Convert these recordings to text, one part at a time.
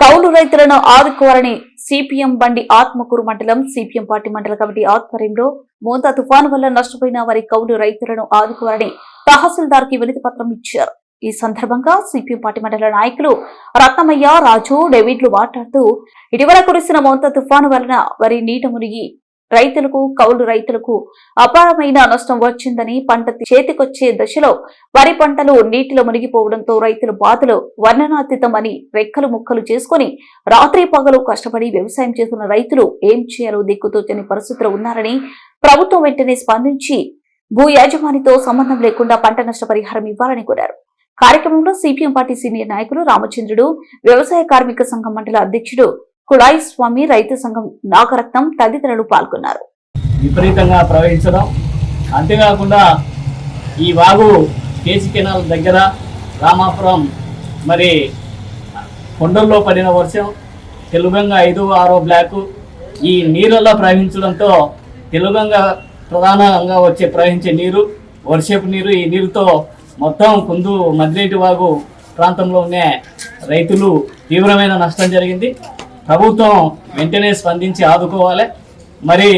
కౌలు రైతులను ఆదుకోవాలని సిపిఎం బండి ఆత్మకూరు మండలం సిపిఎం పార్టీ మండల కమిటీ ఆధ్వర్యంలో మోంతా తుఫాను వల్ల నష్టపోయిన వారి కౌలు రైతులను ఆదుకోవాలని తహసీల్దార్కి వినతి పత్రం ఇచ్చారు. ఈ సందర్భంగా సిపిఎం పార్టీ మండల నాయకులు రత్నమయ్య రాజు డేవిడ్లు మాట్లాడుతూ ఇటీవల కురిసిన మోంతా తుఫాను వలన వరి నీట మునిగి రైతులకు కౌలు రైతులకు అపారమైన నష్టం వచ్చిందని పంట చేతికొచ్చే దశలో వరి పంటలు నీటిలో మునిగిపోవడంతో రైతుల బాధలు వర్ణనాతీతమని రెక్కలు ముక్కలు చేసుకుని రాత్రి పగలు కష్టపడి వ్యవసాయం చేస్తున్న రైతులు ఏం చేయాలో దిక్కుతోచని పరిస్థితులు ఉన్నారని ప్రభుత్వం వెంటనే స్పందించి భూ యాజమానితో సంబంధం లేకుండా పంట నష్టపరిహారం ఇవ్వాలని కోరారు. కార్యక్రమంలో సిపిఎం పార్టీ సీనియర్ నాయకులు రామచంద్రుడు వ్యవసాయ కార్మిక సంఘం మండల అధ్యక్షుడు కుడాయి స్వామి రైతు సంఘం నాగరత్నం తదితరులు పాల్గొన్నారు. విపరీతంగా ప్రవహించడం. అంతేకాకుండా ఈ వాగు కేసీ కెనాల్ దగ్గర రామాపురం మరి కొండల్లో పడిన వర్షం తెలుగంగ ఐదు ఆరో బ్లాకు ఈ నీళ్ళలో ప్రవహించడంతో తెలుగంగ ప్రధానంగా వచ్చే ప్రవహించే నీరు వర్షపు నీరు ఈ నీరుతో మొత్తం కుందు మద్రేటి వాగు ప్రాంతంలో ఉన్న రైతులు తీవ్రమైన నష్టం జరిగింది. ప్రభుత్వం వెంటనే స్పందించి ఆదుకోవాలి. మరి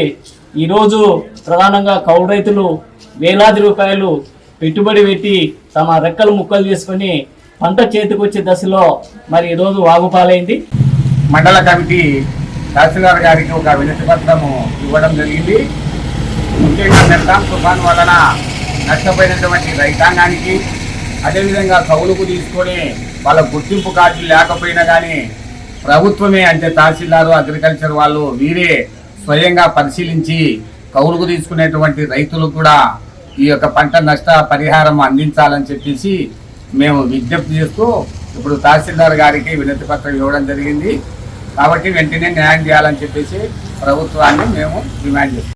ఈరోజు ప్రధానంగా కౌలు రైతులు వేలాది రూపాయలు పెట్టుబడి పెట్టి తమ రెక్కలు ముక్కలు చేసుకొని పంట చేతికొచ్చే దశలో మరి ఈరోజు వాగుపాలైంది. మండల కమిటీ తహసీల్దార్ గారికి ఒక వినతి పత్రము ఇవ్వడం జరిగింది. ముఖ్యంగా నెల్లాం తుఫాన్ వలన నష్టపోయినటువంటి రైతాంగానికి అదేవిధంగా కౌలుకు తీసుకొని వాళ్ళ గుర్తింపు కార్డులు లేకపోయినా కానీ ప్రభుత్వమే అంటే తహసీల్దారు అగ్రికల్చర్ వాళ్ళు వీరే స్వయంగా పరిశీలించి కౌలుకు తీసుకునేటువంటి రైతులకు కూడా ఈ యొక్క పంట నష్ట పరిహారం అందించాలని చెప్పేసి మేము విజ్ఞప్తి చేస్తూ ఇప్పుడు తహసీల్దార్ గారికి వినతి పత్రం ఇవ్వడం జరిగింది. కాబట్టి వెంటనే న్యాయం చేయాలని చెప్పేసి ప్రభుత్వాన్ని మేము డిమాండ్ చేస్తాం